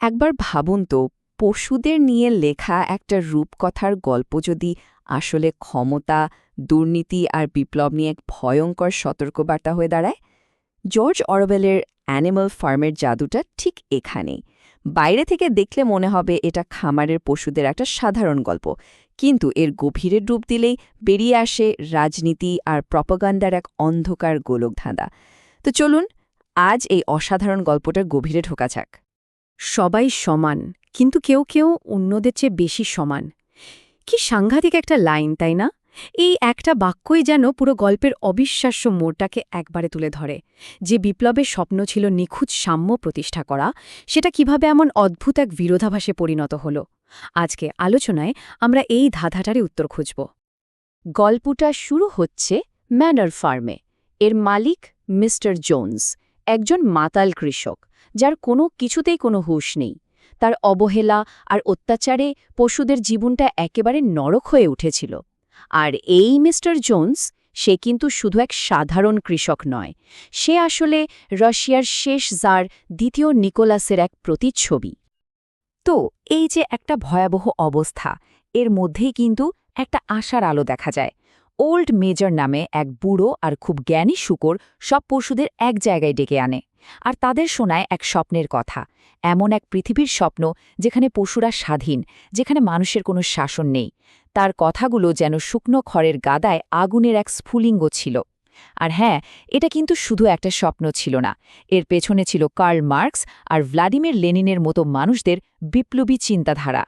একবার ভাবুন তো, পশুদের নিয়ে লেখা একটা রূপকথার গল্প যদি আসলে ক্ষমতা, দুর্নীতি আর বিপ্লব নিয়ে এক ভয়ঙ্কর সতর্কবার্তা হয়ে দাঁড়ায়? জর্জ অরবেলের অ্যানিমাল ফার্মের জাদুটা ঠিক এখানেই। বাইরে থেকে দেখলে মনে হবে এটা খামারের পশুদের একটা সাধারণ গল্প। কিন্তু এর গভীরে ডুব দিলেই বেরিয়ে আসে রাজনীতি আর প্রপাগান্ডার এক অন্ধকার গোলকধাঁধা। তো চলুন, আজ এই অসাধারণ গল্পটার গভীরে ঢোকা যাক। সবাই সমান, কিন্তু কেউ কেউ অন্যদের চেয়ে বেশি সমান। কি সাংঘাতিক একটা লাইন, তাই না? এই একটা বাক্যই যেন পুরো গল্পের অবিশ্বাস্য মোড়টাকে একবারে তুলে ধরে। যে বিপ্লবের স্বপ্ন ছিল নিখুঁত সাম্য প্রতিষ্ঠা করা, সেটা কীভাবে এমন অদ্ভুত এক বিরোধাভাসে পরিণত হল? আজকে আলোচনায় আমরা এই ধাঁধাটারে উত্তর খুঁজব। গল্পটা শুরু হচ্ছে ম্যানার ফার্মে। এর মালিক মিস্টার জোন্স। একজন মাতাল কৃষক, যার কোনো কিছুতেই কোনো হুঁশ নেই। তার অবহেলা আর অত্যাচারে পশুদের জীবনটা একেবারে নরক হয়ে উঠেছিল। আর এই মিস্টার জোন্স, সে কিন্তু শুধু এক সাধারণ কৃষক নয়, সে আসলে রাশিয়ার শেষ জার দ্বিতীয় নিকোলাসের এক প্রতিচ্ছবি। তো এই যে একটা ভয়াবহ অবস্থা, এর মধ্যেই কিন্তু একটা আশার আলো দেখা যায়। ওল্ড মেজর নামে এক বুড়ো আর খুব জ্ঞানী শুকর সব পশুদের এক জায়গায় ডেকে আনে। আর তাদের শোনায় এক স্বপ্নের কথা। এমন এক পৃথিবীর স্বপ্ন যেখানে পশুরা স্বাধীন, যেখানে মানুষের কোনো শাসন নেই। তার কথাগুলো যেন শুকনো খড়ের গাদায় আগুনের এক স্ফুলিঙ্গ ছিল। আর হ্যাঁ এটা কিন্তু শুধু একটা স্বপ্ন ছিল না। এর পেছনে ছিল কার্ল মার্কস আর ভ্লাদিমির লেনিনের মতো মানুষদের বিপ্লবী চিন্তাধারা।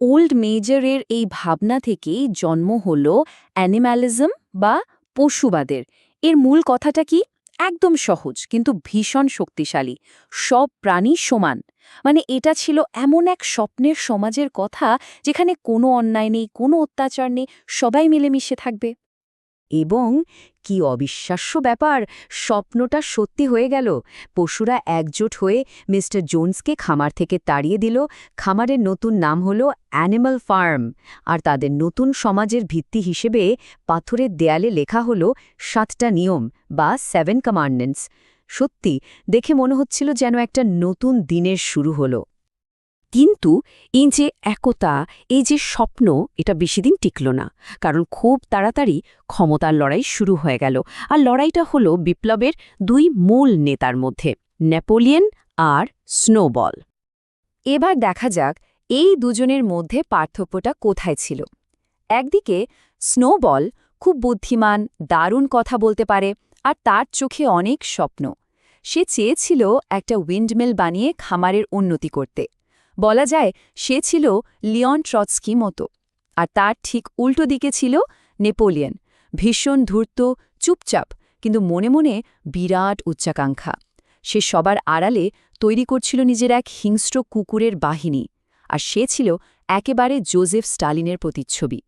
ওল্ড মেজরের এই ভাবনা থেকেই জন্ম হল অ্যানিম্যালিজম বা পশুবাদের। এর মূল কথাটা কি? একদম সহজ, কিন্তু ভীষণ শক্তিশালী। সব প্রাণী সমান। মানে এটা ছিল এমন এক স্বপ্নের সমাজের কথা যেখানে কোনো অন্যায় নেই, কোনো অত্যাচার নেই, সবাই মিলেমিশে থাকবে। এবং কি অবিশ্বাস্য ব্যাপার, স্বপ্নটা সত্যি হয়ে গেল। পশুরা একজোট হয়ে মিস্টার জোন্সকে খামার থেকে তাড়িয়ে দিল। খামারের নতুন নাম হল অ্যানিমাল ফার্ম আর তাদের নতুন সমাজের ভিত্তি হিসেবে পাথরের দেয়ালে লেখা হল সাতটা নিয়ম বা সেভেন কমান্ডেন্টস। সত্যি, দেখে মনে হচ্ছিল যেন একটা নতুন দিনের শুরু হলো। কিন্তু এই যে একতা, এই যে স্বপ্ন, এটা বেশিদিন টিকল না। কারণ খুব তাড়াতাড়ি ক্ষমতার লড়াই শুরু হয়ে গেল। আর লড়াইটা হলো বিপ্লবের দুই মূল নেতার মধ্যে, নেপোলিয়ন আর স্নোবল। এবার দেখা যাক এই দুজনের মধ্যে পার্থক্যটা কোথায় ছিল। একদিকে স্নোবল খুব বুদ্ধিমান, দারুণ কথা বলতে পারে আর তার চোখে অনেক স্বপ্ন। সে চেয়েছিল একটা উইন্ডমিল বানিয়ে খামারের উন্নতি করতে। বলা যায়, সে ছিল লিয়ন ট্রৎস্কি মতো। আর তার ঠিক উল্টো দিকে ছিল নেপোলিয়ন। ভীষণ ধূর্ত, চুপচাপ, কিন্তু মনে মনে বিরাট উচ্চাকাঙ্ক্ষা। সে সবার আড়ালে তৈরি করছিল নিজের এক হিংস্র কুকুরের বাহিনী, আর সে ছিল একেবারে জোজেফ স্টালিনের প্রতিচ্ছবি।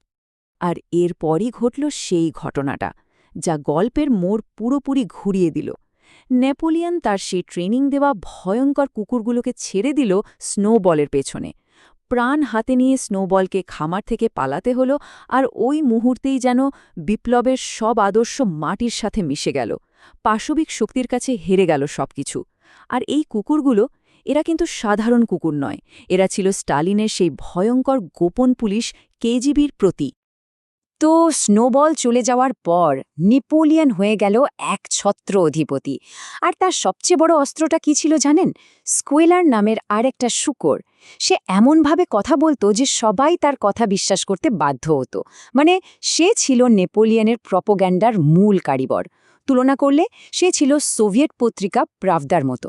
আর এরপরই ঘটল সেই ঘটনাটা, যা গল্পের মোড় পুরোপুরি ঘুরিয়ে দিল। নেপোলিয়ন তার সেই ট্রেনিং দেওয়া ভয়ঙ্কর কুকুরগুলোকে ছেড়ে দিল স্নোবলের পেছনে। প্রাণ হাতে নিয়ে স্নোবলকে খামার থেকে পালাতে হল আর ওই মুহূর্তেই যেন বিপ্লবের সব আদর্শ মাটির সাথে মিশে গেল। পাশবিক শক্তির কাছে হেরে গেল সবকিছু। আর এই কুকুরগুলো, এরা কিন্তু সাধারণ কুকুর নয়। এরা ছিল স্টালিনের সেই ভয়ঙ্কর গোপন পুলিশ কেজিবির প্রতি। তো স্নোবল চলে যাওয়ার পর নেপোলিয়ন হয়ে গেল এক ছত্র অধিপতি। আর তার সবচেয়ে বড় অস্ত্রটা কি ছিল জানেন? স্কোয়েলার নামের আরেকটা শুকর। সে এমনভাবে কথা বলতো যে সবাই তার কথা বিশ্বাস করতে বাধ্য হতো। মানে সে ছিল নেপোলিয়নের প্রপোগ্যান্ডার মূল কারিবর তুলনা করলে সে ছিল সোভিয়েট পত্রিকা প্রাভদার মতো।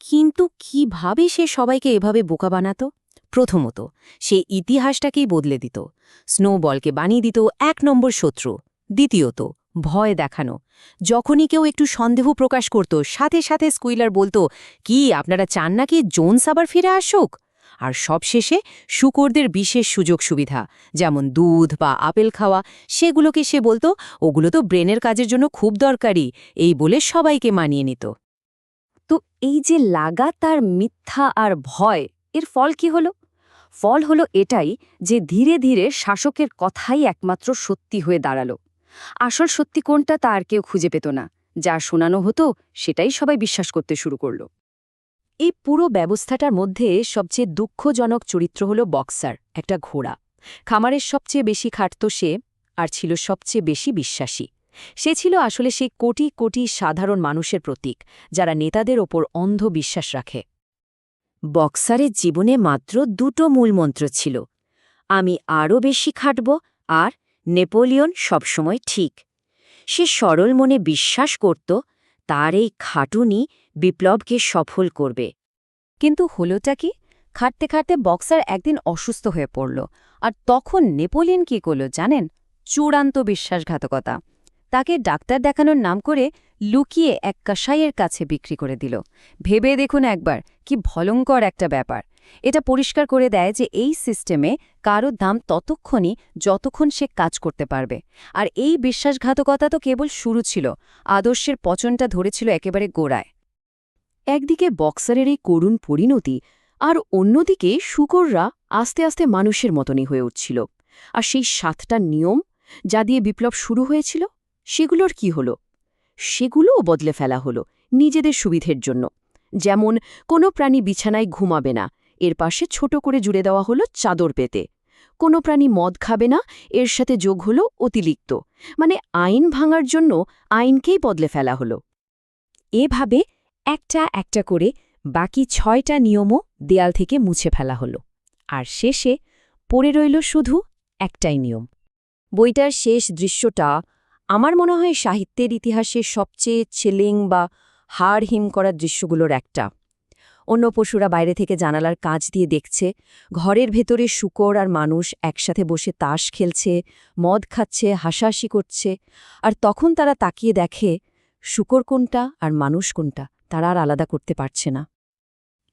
কিন্তু কীভাবে সে সবাইকে এভাবে বোকা বানাতো? প্রথমত, সে ইতিহাসটাকেই বদলে দিত। স্নোবলকে বানিয়ে দিত এক নম্বর শত্রু। দ্বিতীয়ত, ভয় দেখানো। যখনই কেউ একটু সন্দেহ প্রকাশ করত, সাথে সাথে স্কুইলার বলতো, কি, আপনারা চান নাকি জোনস আবার ফিরে আসুক? আর সবশেষে, শুকরদের বিশেষ সুযোগ সুবিধা, যেমন দুধ বা আপেল খাওয়া, সেগুলোকে সে বলতো, ওগুলো তো ব্রেনের কাজের জন্য খুব দরকারি এই বলে সবাইকে মানিয়ে নিত। তো এই যে লাগাতার মিথ্যা আর ভয় এর ফল কি হলো? ফল হলো এটাই যে ধীরে ধীরে শাসকের কথাই একমাত্র সত্যি হয়ে দাঁড়াল। আসল সত্যি কোনটা তা আর কেউ খুঁজে পেত না। যা শোনানো হতো সেটাই সবাই বিশ্বাস করতে শুরু করল। এই পুরো ব্যবস্থাটার মধ্যে সবচেয়ে দুঃখজনক চরিত্র হল বক্সার, একটা ঘোড়া। খামারের সবচেয়ে বেশি খাটত সে আর ছিল সবচেয়ে বেশি বিশ্বাসী। সে ছিল আসলে সেই কোটি কোটি সাধারণ মানুষের প্রতীক, যারা নেতাদের ওপর অন্ধ বিশ্বাস রাখে। বক্সারের জীবনে মাত্র দুটো মূলমন্ত্র ছিল। আমি আরও বেশি খাটব আর নেপোলিয়ন সবসময় ঠিক। সে সরল মনে বিশ্বাস করত, তার এই খাটুনি বিপ্লবকে সফল করবে। কিন্তু হলোটা কি? খাটতে খাটতে বক্সার একদিন অসুস্থ হয়ে পড়ল। আর তখন নেপোলিয়ন কি করল জানেন? চূড়ান্ত বিশ্বাসঘাতকতা। তাকে ডাক্তার দেখানোর নাম করে লুকিয়ে এক কষাইয়ের কাছে বিক্রি করে দিল। ভেবে দেখুন একবার, কি ভলঙ্কর একটা ব্যাপার। এটা পরিষ্কার করে দেয় যে এই সিস্টেমে কারও দাম ততক্ষণই যতক্ষণ সে কাজ করতে পারবে। আর এই বিশ্বাসঘাতকতা তো কেবল শুরু ছিল, আদর্শের পচনটা ধরেছিল একেবারে গোড়ায়। একদিকে বক্সারের এই করুণ পরিণতি, আর অন্যদিকে শুকররা আস্তে আস্তে মানুষের মতনই হয়ে উঠছিল। আর সেই সাতটা নিয়ম, যা দিয়ে বিপ্লব শুরু হয়েছিল সেগুলোর কি হলো? সেগুলোও বদলে ফেলা হলো নিজেদের সুবিধের জন্য। যেমন, কোনো প্রাণী বিছানায় ঘুমাবে না, এর পাশে ছোট করে জুড়ে দেওয়া হলো চাদর পেতে। কোনো প্রাণী মদ খাবে না, এর সাথে যোগ হলো অতিরিক্ত। মানে আইন ভাঙার জন্য আইনকেই বদলে ফেলা হলো। এভাবে একটা একটা করে বাকি ছয়টা নিয়মও দেয়াল থেকে মুছে ফেলা হলো। আর শেষে পড়ে রইল শুধু একটাই নিয়ম। বইটার শেষ দৃশ্যটা আমার মনে হয় সাহিত্যের ইতিহাসে সবচেয়ে ছেলিং বা হাড় হিম করার দৃশ্যগুলোর একটা। অন্য পশুরা বাইরে থেকে জানালার কাজ দিয়ে দেখছে, ঘরের ভেতরে শুকর আর মানুষ একসাথে বসে তাস খেলছে, মদ খাচ্ছে, হাসাহাসি করছে, আর তখন তারা তাকিয়ে দেখে শুকর কোনটা আর মানুষ কোনটা, তারা আর আলাদা করতে পারছে না।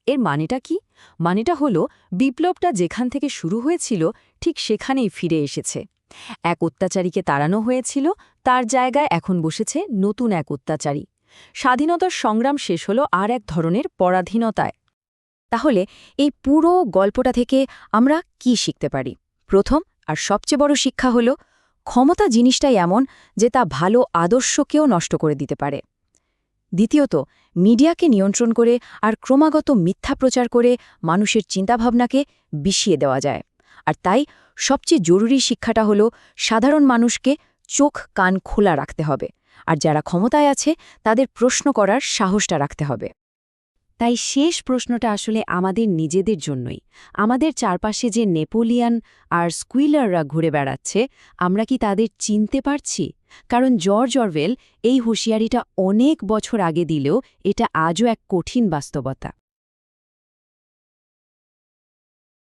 এর মানেটা কি? মানেটা হলো, বিপ্লবটা যেখান থেকে শুরু হয়েছিল, ঠিক সেখানেই ফিরে এসেছে। এক অত্যাচারীকে তাড়ানো হয়েছিল, তার জায়গায় এখন বসেছে নতুন এক অত্যাচারী। স্বাধীনতার সংগ্রাম শেষ হল আর এক ধরনের পরাধীনতায়। তাহলে এই পুরো গল্পটা থেকে আমরা কি শিখতে পারি? প্রথম আর সবচেয়ে বড় শিক্ষা হল, ক্ষমতা জিনিসটাই এমন যে তা ভালো আদর্শকেও নষ্ট করে দিতে পারে। দ্বিতীয়ত, মিডিয়াকে নিয়ন্ত্রণ করে আর ক্রমাগত মিথ্যা প্রচার করে মানুষের চিন্তাভাবনাকে বিষিয়ে দেওয়া যায়। আর তাই সবচেয়ে জরুরি শিক্ষাটা হল সাধারণ মানুষকে চোখ কান খোলা রাখতে হবে। আর যারা ক্ষমতায় আছে, তাদের প্রশ্ন করার সাহসটা রাখতে হবে। তাই শেষ প্রশ্নটা আসলে আমাদের নিজেদের জন্যই। আমাদের চারপাশে যে নেপোলিয়ান আর স্কুইলাররা ঘুরে বেড়াচ্ছে, আমরা কি তাদের চিনতে পারছি? কারণ জর্জ অরওয়েল এই হুঁশিয়ারিটা অনেক বছর আগে দিলেও এটা আজও এক কঠিন বাস্তবতা।